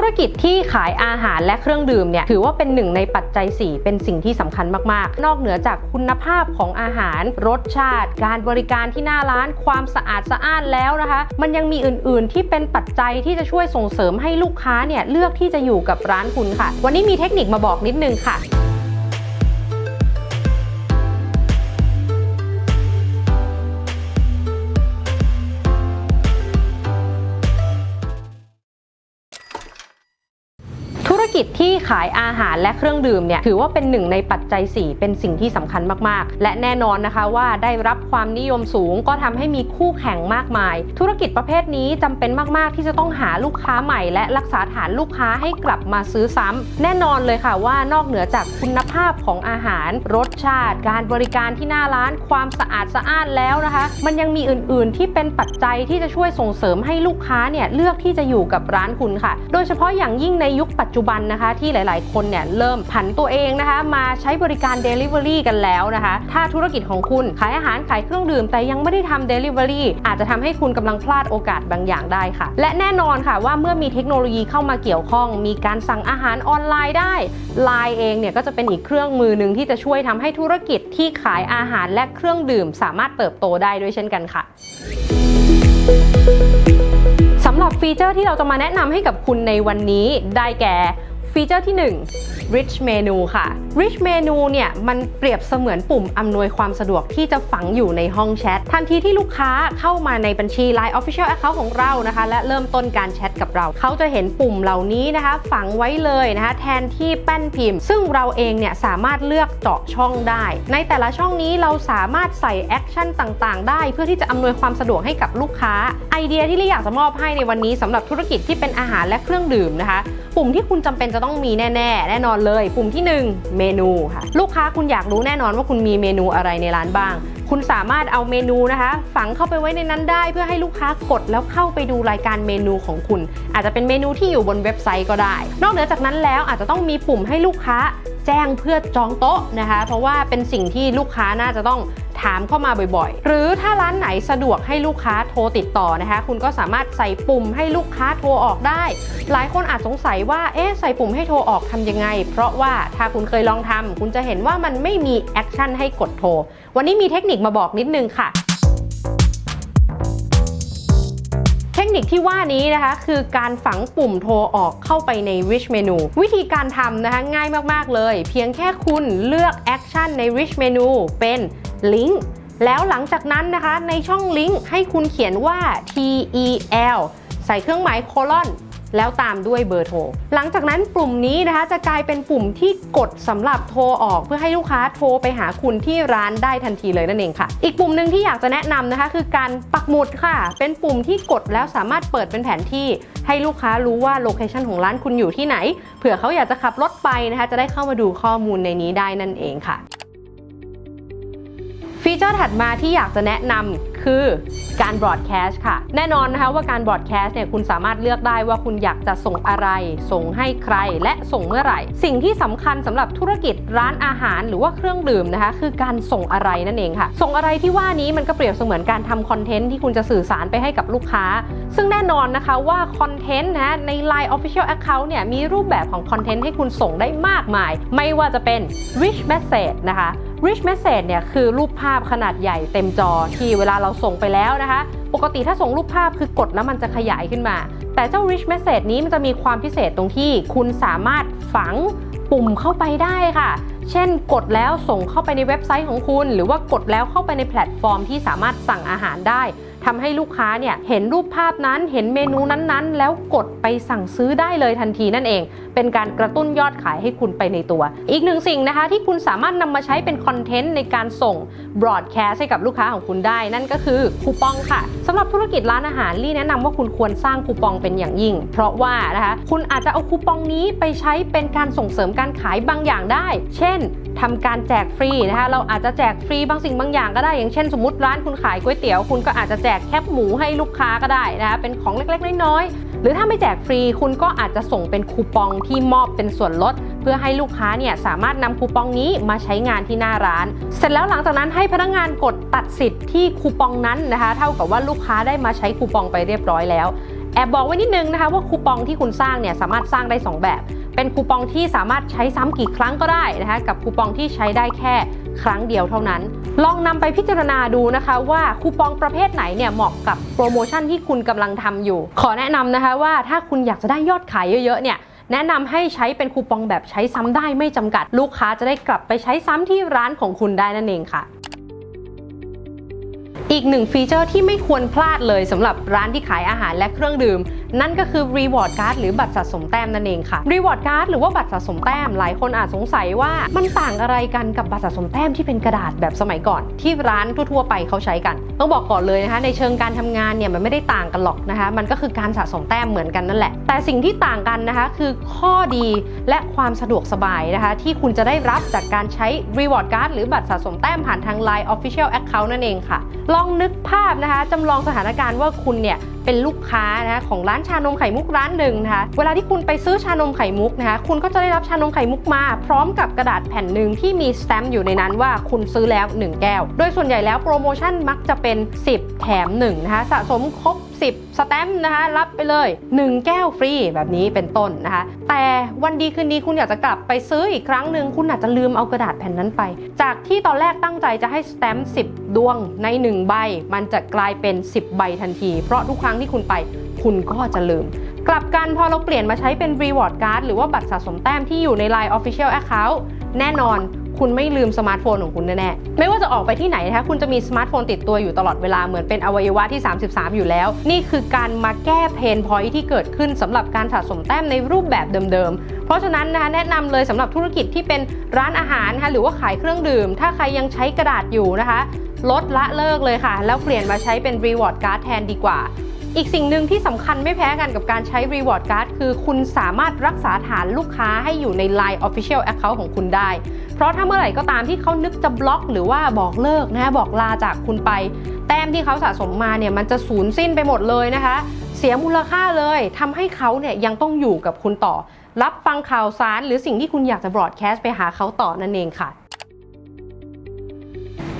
ธุรกิจที่ขายอาหารและเครื่องดื่มเนี่ยถือว่าเป็นหนึ่งในปัจจัย 4 เป็นสิ่งที่สำคัญมากๆ นอกเหนือจากคุณภาพของอาหาร รสชาติ การบริการที่หน้าร้านความสะอาดสะอ้านแล้วนะคะ มันยังมีอื่นๆ ที่เป็นปัจจัยที่จะช่วยส่งเสริมให้ลูกค้าเนี่ยเลือกที่จะอยู่กับร้านคุณค่ะ วันนี้มีเทคนิคมาบอกนิดนึงค่ะ กิจ ที่ขายอาหารและเครื่องดื่มเนี่ยถือว่าเป็นหนึ่งในปัจจัย 4 เป็นสิ่งที่สำคัญมากๆ และแน่นอนนะคะว่าได้รับความนิยมสูงก็ทำให้มีคู่แข่งมากมาย ธุรกิจประเภทนี้จำเป็นมากๆ ที่จะต้องหาลูกค้าใหม่ และรักษาฐานลูกค้าให้กลับมาซื้อซ้ำแน่นอนเลยค่ะว่านอกเหนือจากคุณภาพของอาหาร รสชาติ การบริการที่หน้าร้านความสะอาดสะอ้านแล้วนะคะ มันยังมีอื่นๆ ที่เป็นปัจจัยที่จะช่วยส่งเสริมให้ลูกค้าเนี่ยเลือกที่จะอยู่กับร้านคุณค่ะ โดยเฉพาะอย่างยิ่งในยุคปัจจุบันนะคะที่หลายๆ คนเนี่ยเริ่มผันตัวเองนะคะมาใช้บริการ Delivery กันแล้วนะคะ ถ้าธุรกิจของคุณขายอาหารขายเครื่องดื่ม แต่ยังไม่ได้ทำ Delivery อาจจะทำให้คุณกำลังพลาดโอกาสบางอย่างได้ค่ะ และแน่นอนค่ะว่าเมื่อมีเทคโนโลยีเข้ามาเกี่ยวข้อง มีการสั่งอาหารออนไลน์ได้ Line เองเนี่ยก็จะเป็นอีกเครื่องมือหนึ่งที่จะช่วยทำให้ธุรกิจที่ขายอาหารและเครื่องดื่ม สามารถเติบโตได้ด้วยเช่นกันค่ะสำหรับฟีเจอร์ที่เราจะมาแนะนำให้กับคุณในวันนี้ได้แก่ ฟีเจอร์ที่ 1 Rich Menu ค่ะ Rich Menu เนี่ยมันเปรียบเสมือนปุ่มอำนวยความสะดวกที่จะฝังอยู่ในห้องแชท ทันทีที่ลูกค้าเข้ามาในบัญชี Line Official Account ของเรานะคะ และเริ่มต้นการแชทกับเรา เขาจะเห็นปุ่มเหล่านี้นะคะ ฝังไว้เลยนะคะ แทนที่แป้นพิมพ์ ซึ่งเราเองเนี่ยสามารถเลือกเจาะช่องได้ ในแต่ละช่องนี้เราสามารถใส่แอคชั่นต่างๆ ได้ เพื่อที่จะอำนวยความสะดวกให้กับลูกค้า ไอเดียที่ลี่อยากจะมอบให้ในวันนี้สำหรับธุรกิจที่เป็นอาหารและเครื่องดื่มนะคะ ปุ่มที่คุณจำเป็นจะต้อง้องมีแน่ๆแน่นอนเลยปุ่มที่ 1 เมนูค่ะ ลูกค้าคุณอยากรู้แน่นอนว่าคุณมีเมนูอะไรในร้านบ้าง คุณสามารถเอาเมนูนะคะ ฝังเข้าไปไว้ในนั้นได้ เพื่อให้ลูกค้ากดแล้วเข้าไปดูรายการเมนูของคุณ อาจจะเป็นเมนูที่อยู่บนเว็บไซต์ก็ได้ นอกเหนือจากนั้นแล้วอาจจะต้องมีปุ่มให้ลูกค้า แจ้งเพื่อจองโต๊ะนะคะ เพราะว่าเป็นสิ่งที่ลูกค้าน่าจะต้องถามเข้ามาบ่อยๆ หรือถ้าร้านไหนสะดวกให้ลูกค้าโทรติดต่อนะคะ คุณก็สามารถใส่ปุ่มให้ลูกค้าโทรออกได้ หลายคนอาจสงสัยว่า เอ๊ะ ใส่ปุ่มให้โทรออกทำยังไง เพราะว่าถ้าคุณเคยลองทำคุณจะเห็นว่ามันไม่มีแอคชั่นให้กดโทร วันนี้มีเทคนิคมาบอกนิดนึงค่ะ คนิคที่ว่านี้นะคะ คือการฝังปุ่มโทรออกเข้าไปใน Rich Menu วิธีการทำนะคะง่ายมาก ๆ เลย เพียงแค่คุณเลือกแอคชั่นใน Rich Menu เป็นลิงก์แล้วหลังจากนั้นนะคะในช่องลิงก์ให้คุณเขียนว่า TEL ใส่เครื่องหมายโคลอน แล้วตามด้วยเบอร์โทร หลังจากนั้นปุ่มนี้นะคะจะกลายเป็นปุ่มที่กดสำหรับโทรออกเพื่อให้ลูกค้าโทรไปหาคุณที่ร้านได้ทันทีเลยนั่นเองค่ะ อีกปุ่มหนึ่งที่อยากจะแนะนำนะคะ คือการปักหมุดค่ะ เป็นปุ่มที่กดแล้วสามารถเปิดเป็นแผนที่ ให้ลูกค้ารู้ว่าโลเคชันของร้านคุณอยู่ที่ไหน เผื่อเขาอยากจะขับรถไปนะคะ จะได้เข้ามาดูข้อมูลในนี้ได้นั่นเองค่ะ ฟีเจอร์ถัดมาที่อยากจะแนะนำคือการบ r อ a แคส t ค่ะ แน่นอนนะคะว่าการบ r อ a แคส t เนี่ยคุณสามารถเลือกได้ว่าคุณอยากจะส่งอะไร ส่งให้ใครและส่งเมื่อไหร่ สิ่งที่สำคัญสำหรับธุรกิจร้านอาหารหรือว่าเครื่องดื่มนะคะคือการส่งอะไรนั่นเองค่ะ ส่งอะไรที่ว่านี้มันก็เปรียบเสมือนการทำคอนเทนต์ที่คุณจะสื่อสารไปให้กับลูกค้า ซึ่งแน่นอนนะคะว่าคอนเทนต์นะใน Line Official Account เนี่ยมีรูปแบบของคอนเทนต์ให้คุณส่งได้มากมาย ไม่ว่าจะเป็น rich message นะคะ Rich Message เนี่ยคือรูปภาพขนาดใหญ่เต็มจอที่เวลาเราส่งไปแล้วนะคะ ปกติถ้าส่งรูปภาพคือกดแล้วมันจะขยายขึ้นมา แต่เจ้า Rich Message นี้มันจะมีความพิเศษตรงที่คุณสามารถฝังปุ่มเข้าไปได้ค่ะ เช่นกดแล้วส่งเข้าไปในเว็บไซต์ของคุณ หรือว่ากดแล้วเข้าไปในแพลตฟอร์มที่สามารถสั่งอาหารได้ ทำให้ลูกค้าเนี่ยเห็นรูปภาพนั้นเห็นเมนูนั้นๆ แล้วกดไปสั่งซื้อได้เลยทันทีนั่นเอง เป็นการกระตุ้นยอดขายให้คุณไปในตัว อีกหนึ่งสิ่งนะคะที่คุณสามารถนำมาใช้เป็นคอนเทนต์ในการส่งบรอดแคสให้กับลูกค้าของคุณได้ นั่นก็คือคูปองค่ะสำหรับธุรกิจร้านอาหารลี่แนะนำว่าคุณควรสร้างคูปองเป็นอย่างยิ่ง เพราะว่านะคะคุณอาจจะเอาคูปองนี้ไปใช้เป็นการส่งเสริมการขายบางอย่างได้ เช่นทำการแจกฟรีนะคะเราอาจจะแจกฟรีบางสิ่งบางอย่างก็ได้อย่างเช่น สมมติร้านคุณขายก๋วยเตี๋ยวคุณก็อาจจะแจกแคบหมูให้ลูกค้าก็ได้นะคะเป็นของเล็กๆ น้อยๆ หรือถ้าไม่แจกฟรีคุณก็อาจจะส่งเป็นคูปองที่มอบเป็นส่วนลด เพื่อให้ลูกค้าเนี่ยสามารถนำคูปองนี้มาใช้งานที่หน้าร้าน เสร็จแล้วหลังจากนั้นให้พนักงานกดตัดสิทธิ์ที่คูปองนั้นนะคะเท่ากับว่าลูกค้าได้มาใช้คูปองไปเรียบร้อยแล้วแอบบอกไว้นิดนึงนะคะว่าคูปองที่คุณสร้างเนี่ยสามารถสร้างได้ 2 แบบ เป็นคูปองที่สามารถใช้ซ้ำกี่ครั้งก็ได้นะคะกับคูปองที่ใช้ได้แค่ ครั้งเดียวเท่านั้น ลองนำไปพิจารณาดูนะคะว่าคูปองประเภทไหนเนี่ยเหมาะกับโปรโมชั่นที่คุณกำลังทำอยู่ ขอแนะนำนะคะว่าถ้าคุณอยากจะได้ยอดขายเยอะๆเนี่ยแนะนำให้ใช้เป็นคูปองแบบใช้ซ้ำได้ไม่จำกัด ลูกค้าจะได้กลับไปใช้ซ้ำที่ร้านของคุณได้นั่นเองค่ะ อีกหนึ่งฟีเจอร์ที่ไม่ควรพลาดเลยสำหรับร้านที่ขายอาหารและเครื่องดื่ม นั่นก็คือ Reward Card หรือบัตรสะสมแต้มนั่นเองค่ะ Reward Card หรือว่าบัตรสะสมแต้ม หลายคนอาจสงสัยว่ามันต่างอะไรกันกับบัตรสะสมแต้มที่เป็นกระดาษแบบสมัยก่อน ที่ร้านทั่วๆไปเขาใช้กัน ต้องบอกก่อนเลยนะคะในเชิงการทำงานเนี่ยมันไม่ได้ต่างกันหรอกนะคะมันก็คือการสะสมแต้มเหมือนกันนั่นแหละ แต่สิ่งที่ต่างกันนะคะคือข้อดีและความสะดวกสบายนะคะที่คุณจะได้รับจากการใช้ Reward Card หรือบัตรสะสมแต้มผ่านทาง Line Official Account นั่นเองค่ะ ลองนึกภาพนะคะจำลองสถานการณ์ว่าคุณเนี่ยเป็นลูกค้านะคะของร้านชานมไข่มุกร้านหนึ่งนะคะเวลาที่คุณไปซื้อชานมไข่มุกนะคะคุณก็จะได้รับชานมไข่มุกมา พร้อมกับกระดาษแผ่นหนึ่งที่มีสแตมป์อยู่ในนั้นว่าคุณซื้อแล้ว 1 แก้ว โดยส่วนใหญ่แล้วโปรโมชั่นมักจะเป็น 10 แถม1นะคะสะสมครบ 10 สแตมป์นะคะ รับไปเลย 1 แก้วฟรีแบบนี้เป็นต้นนะคะ แต่วันดีคืนดีคุณอยากจะกลับไปซื้ออีกครั้งหนึ่งคุณอาจจะลืมเอากระดาษแผ่นนั้นไป จากที่ตอนแรกตั้งใจจะให้สแตมป์10 ดวงใน 1 ใบ มันจะกลายเป็น 10 ใบทันที เพราะทุกครั้งที่คุณไปคุณก็จะลืมกลับกันพอเราเปลี่ยนมาใช้เป็น Reward Card หรือว่าบัตรสะสมแต้มที่อยู่ใน Line Official Account แน่นอน คุณไม่ลืมสมาร์ทโฟนของคุณแน่ๆ ไม่ว่าจะออกไปที่ไหนนะคะ คุณจะมีสมาร์ทโฟนติดตัวอยู่ตลอดเวลาเหมือนเป็นอวัยวะที่ 33 อยู่แล้ว นี่คือการมาแก้เพนพอยที่เกิดขึ้นสำหรับการสะสมแต้มในรูปแบบเดิมๆ เพราะฉะนั้นนะคะแนะนำเลยสำหรับธุรกิจที่เป็นร้านอาหารนะคะหรือว่าขายเครื่องดื่ม ถ้าใครยังใช้กระดาษอยู่นะคะลดละเลิกเลยค่ะ แล้วเปลี่ยนมาใช้เป็น Reward Card แทนดีกว่า อีกสิ่งหนึ่งที่สำคัญไม่แพ้กันกับการใช้ Reward Card คือคุณสามารถรักษาฐานลูกค้าให้อยู่ใน Line Official Account ของคุณได้ เพราะถ้าเมื่อไหร่ก็ตามที่เขานึกจะบล็อก หรือว่าบอกเลิกนะบอกลาจากคุณไป แต้มที่เขาสะสมมาเนี่ยมันจะสูญสิ้นไปหมดเลยนะคะ เสียมูลค่าเลยทำให้เขาเนี่ยยังต้องอยู่กับคุณต่อ รับฟังข่าวสารหรือสิ่งที่คุณอยากจะบรอดแคสต์ไปหาเขาต่อนั่นเองค่ะ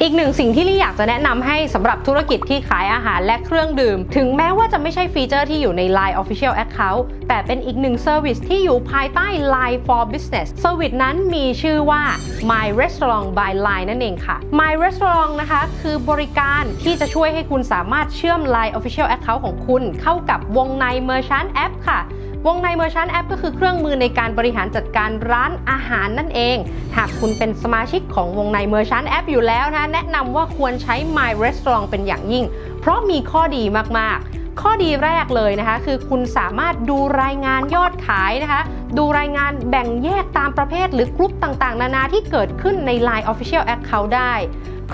อีกหนึ่งสิ่งที่ลี่อยากจะแนะนำให้สำหรับธุรกิจที่ขายอาหารและเครื่องดื่ม ถึงแม้ว่าจะไม่ใช่ฟีเจอร์ที่อยู่ใน Line Official Account แต่เป็นอีกหนึ่งเซอร์วิสที่อยู่ภายใต้ Line for Business เซอร์วิสนั้นมีชื่อว่า My Restaurant by Line นั่นเองค่ะ My Restaurant นะคะคือบริการที่จะช่วยให้คุณสามารถเชื่อม Line Official Account ของคุณ เข้ากับวงใน Merchant App ค่ะ วงใน Merchant App ก็คือเครื่องมือในการบริหารจัดการร้านอาหารนั่นเอง หากคุณเป็นสมาชิกของวงใน Merchant App อยู่แล้วนะ แนะนำว่าควรใช้ My Restaurant เป็นอย่างยิ่ง เพราะมีข้อดีมาก ๆข้อดีแรกเลยนะคะ คือคุณสามารถดูรายงานยอดขายนะคะ ดูรายงานแบ่งแยกตามประเภทหรือกลุ่มต่างๆ นานาที่เกิดขึ้นใน Line Official Account ได้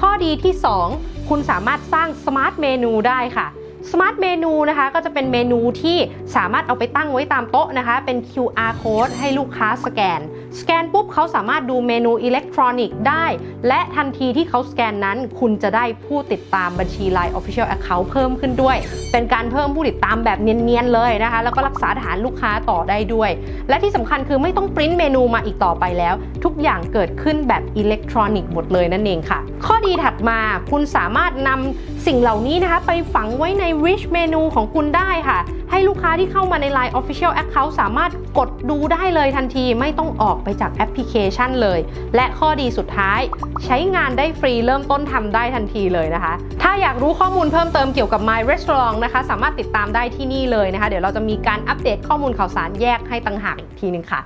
ข้อดีที่ 2 คุณสามารถสร้าง Smart Menu ได้ค่ะ Smart Menu นะคะก็จะเป็นเมนูที่สามารถเอาไปตั้งไว้ตามโต๊ะนะคะ เป็น QR code ให้ลูกค้าสแกน สแกนปุ๊บเขาสามารถดูเมนูอิเล็กทรอนิกส์ได้ และทันทีที่เขาสแกนนั้น คุณจะได้ผู้ติดตามบัญชี Line Official Account เพิ่มขึ้นด้วย เป็นการเพิ่มผู้ติดตามแบบเนียนๆเลยนะคะ แล้วก็รักษาฐานลูกค้าต่อได้ด้วย และที่สำคัญคือไม่ต้องปริ้นเมนูมาอีกต่อไปแล้ว ทุกอย่างเกิดขึ้นแบบอิเล็กทรอนิกส์หมดเลยนั่นเองค่ะ ข้อดีถัดมาคุณสามารถนำสิ่งเหล่านี้นะคะไปฝังไว้ใน Rich Menu ของคุณได้ค่ะให้ลูกค้าที่เข้ามาใน Line Official Account สามารถกดดูได้เลยทันทีไม่ต้องออกไปจากแอปพลิเคชันเลย และข้อดีสุดท้าย ใช้งานได้ฟรีเริ่มต้นทำได้ทันทีเลยนะคะ ถ้าอยากรู้ข้อมูลเพิ่มเติมเกี่ยวกับ My Restaurant นะคะ สามารถติดตามได้ที่นี่เลยนะคะ เดี๋ยวเราจะมีการอัปเดตข้อมูลข่าวสารแยกให้ต่างหากอีกทีนึงค่ะ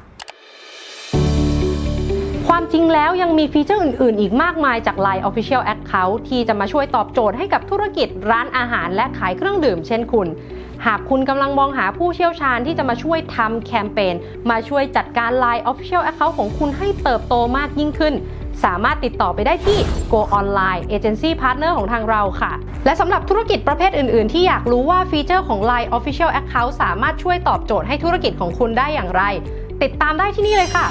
ความจริงแล้วยังมีฟีเจอร์อื่น ๆ อีกมากมายจาก Line Official Account ที่จะมาช่วยตอบโจทย์ให้กับธุรกิจร้านอาหารและขายเครื่องดื่มเช่นคุณ หากคุณกำลังมองหาผู้เชี่ยวชาญที่จะมาช่วยทำแคมเปญมาช่วยจัดการ Line Official Account ของคุณให้เติบโตมากยิ่งขึ้นสามารถติดต่อไปได้ที่ Go Online Agency Partner ของทางเราค่ะ และสำหรับธุรกิจประเภทอื่น ๆ ที่อยากรู้ว่าฟีเจอร์ของ Line Official Account สามารถช่วยตอบโจทย์ให้ธุรกิจของคุณได้อย่างไร ติดตามได้ที่นี่เลยค่ะ